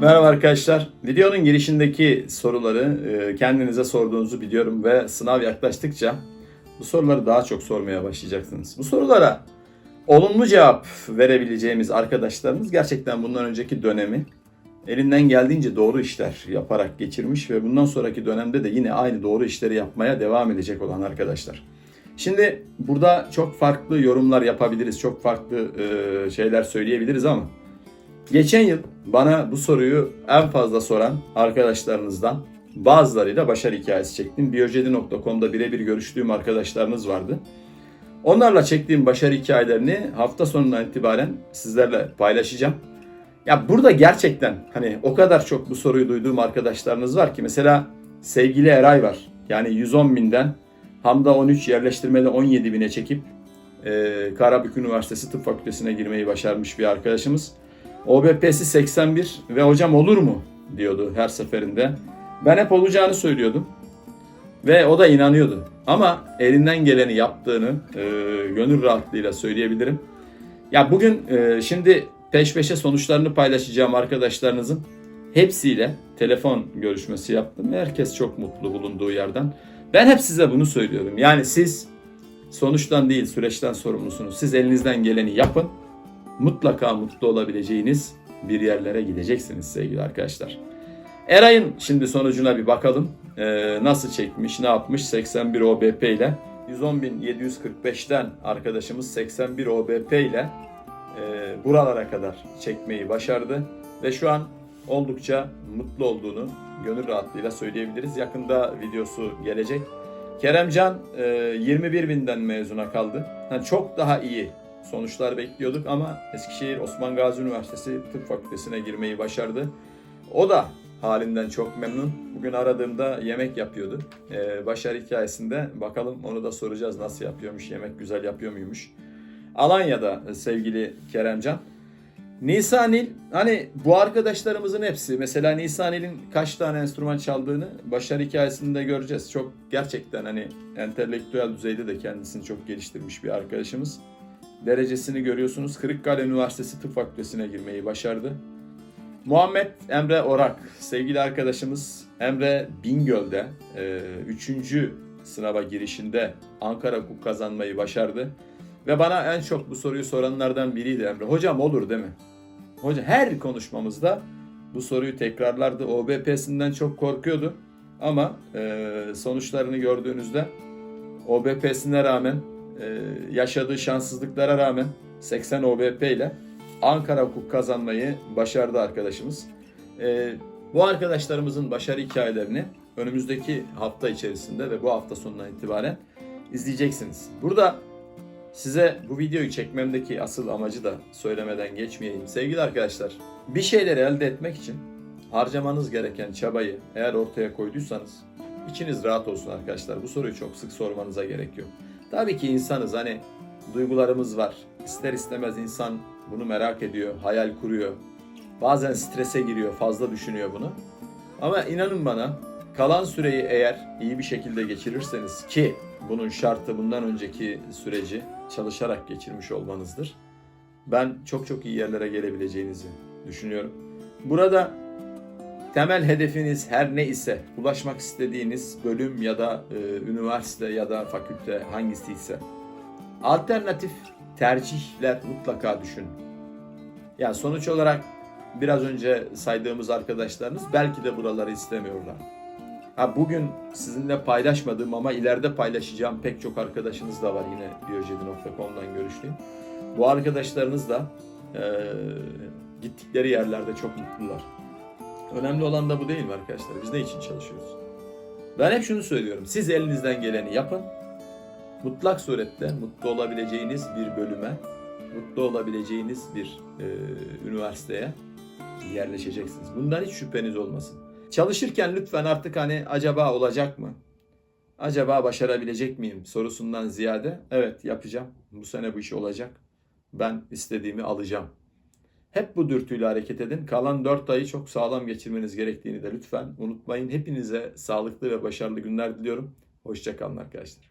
Merhaba arkadaşlar. Videonun girişindeki soruları e, kendinize sorduğunuzu biliyorum ve sınav yaklaştıkça bu soruları daha çok sormaya başlayacaksınız. Bu sorulara olumlu cevap verebileceğimiz arkadaşlarımız gerçekten bundan önceki dönemi elinden geldiğince doğru işler yaparak geçirmiş ve bundan sonraki dönemde de yine aynı doğru işleri yapmaya devam edecek olan arkadaşlar. Şimdi burada çok farklı yorumlar yapabiliriz, çok farklı e, şeyler söyleyebiliriz ama Geçen yıl bana bu soruyu en fazla soran arkadaşlarınızdan bazılarıyla başarı hikayesi çektim. Biyojedi.com'da birebir görüştüğüm arkadaşlarınız vardı. Onlarla çektiğim başarı hikayelerini hafta sonundan itibaren sizlerle paylaşacağım. Ya burada gerçekten hani o kadar çok bu soruyu duyduğum arkadaşlarınız var ki mesela sevgili Eray var. Yani 110 binden Hamda 13 yerleştirmede 17 bine çekip e, Karabük Üniversitesi Tıp Fakültesine girmeyi başarmış bir arkadaşımız. OBP'si 81 ve hocam olur mu diyordu her seferinde. Ben hep olacağını söylüyordum. Ve o da inanıyordu. Ama elinden geleni yaptığını e, gönül rahatlığıyla söyleyebilirim. Ya bugün e, şimdi peş peşe sonuçlarını paylaşacağım arkadaşlarınızın hepsiyle telefon görüşmesi yaptım. Herkes çok mutlu bulunduğu yerden. Ben hep size bunu söylüyorum. Yani siz sonuçtan değil süreçten sorumlusunuz. Siz elinizden geleni yapın mutlaka mutlu olabileceğiniz bir yerlere gideceksiniz sevgili arkadaşlar. Eray'ın şimdi sonucuna bir bakalım. Ee, nasıl çekmiş, ne yapmış 81 OBP ile. 110.745'ten arkadaşımız 81 OBP ile e, buralara kadar çekmeyi başardı. Ve şu an oldukça mutlu olduğunu gönül rahatlığıyla söyleyebiliriz. Yakında videosu gelecek. Keremcan e, 21 binden mezuna kaldı. Yani çok daha iyi sonuçlar bekliyorduk ama Eskişehir Osman Gazi Üniversitesi Tıp Fakültesine girmeyi başardı. O da halinden çok memnun. Bugün aradığımda yemek yapıyordu. Ee, başarı hikayesinde bakalım onu da soracağız nasıl yapıyormuş, yemek güzel yapıyor muymuş. Alanya'da sevgili Keremcan. Nisanil hani bu arkadaşlarımızın hepsi mesela Nisanil'in kaç tane enstrüman çaldığını başarı hikayesinde göreceğiz. Çok gerçekten hani entelektüel düzeyde de kendisini çok geliştirmiş bir arkadaşımız derecesini görüyorsunuz. Kırıkkale Üniversitesi Tıp Fakültesine girmeyi başardı. Muhammed Emre Orak, sevgili arkadaşımız Emre Bingöl'de 3. sınava girişinde Ankara Hukuk kazanmayı başardı. Ve bana en çok bu soruyu soranlardan biriydi Emre. Hocam olur değil mi? Hocam her konuşmamızda bu soruyu tekrarlardı. OBP'sinden çok korkuyordu. Ama e, sonuçlarını gördüğünüzde OBP'sine rağmen e, yaşadığı şanssızlıklara rağmen 80 OBP ile Ankara Hukuk kazanmayı başardı arkadaşımız. E, bu arkadaşlarımızın başarı hikayelerini önümüzdeki hafta içerisinde ve bu hafta sonundan itibaren izleyeceksiniz. Burada size bu videoyu çekmemdeki asıl amacı da söylemeden geçmeyeyim. Sevgili arkadaşlar, bir şeyleri elde etmek için harcamanız gereken çabayı eğer ortaya koyduysanız içiniz rahat olsun arkadaşlar. Bu soruyu çok sık sormanıza gerek yok. Tabii ki insanız hani duygularımız var. İster istemez insan bunu merak ediyor, hayal kuruyor. Bazen strese giriyor, fazla düşünüyor bunu. Ama inanın bana kalan süreyi eğer iyi bir şekilde geçirirseniz ki bunun şartı bundan önceki süreci çalışarak geçirmiş olmanızdır. Ben çok çok iyi yerlere gelebileceğinizi düşünüyorum. Burada temel hedefiniz her ne ise, ulaşmak istediğiniz bölüm ya da e, üniversite ya da fakülte hangisi ise alternatif tercihler mutlaka düşünün. Yani sonuç olarak biraz önce saydığımız arkadaşlarınız belki de buraları istemiyorlar. Ha bugün sizinle paylaşmadığım ama ileride paylaşacağım pek çok arkadaşınız da var yine biyojedi.com'dan görüştüğüm. Bu arkadaşlarınız da e, gittikleri yerlerde çok mutlular. Önemli olan da bu değil mi arkadaşlar? Biz ne için çalışıyoruz? Ben hep şunu söylüyorum. Siz elinizden geleni yapın. Mutlak surette mutlu olabileceğiniz bir bölüme, mutlu olabileceğiniz bir e, üniversiteye yerleşeceksiniz. Bundan hiç şüpheniz olmasın. Çalışırken lütfen artık hani acaba olacak mı? Acaba başarabilecek miyim sorusundan ziyade evet yapacağım. Bu sene bu iş olacak. Ben istediğimi alacağım. Hep bu dürtüyle hareket edin. Kalan 4 ayı çok sağlam geçirmeniz gerektiğini de lütfen unutmayın. Hepinize sağlıklı ve başarılı günler diliyorum. Hoşçakalın arkadaşlar.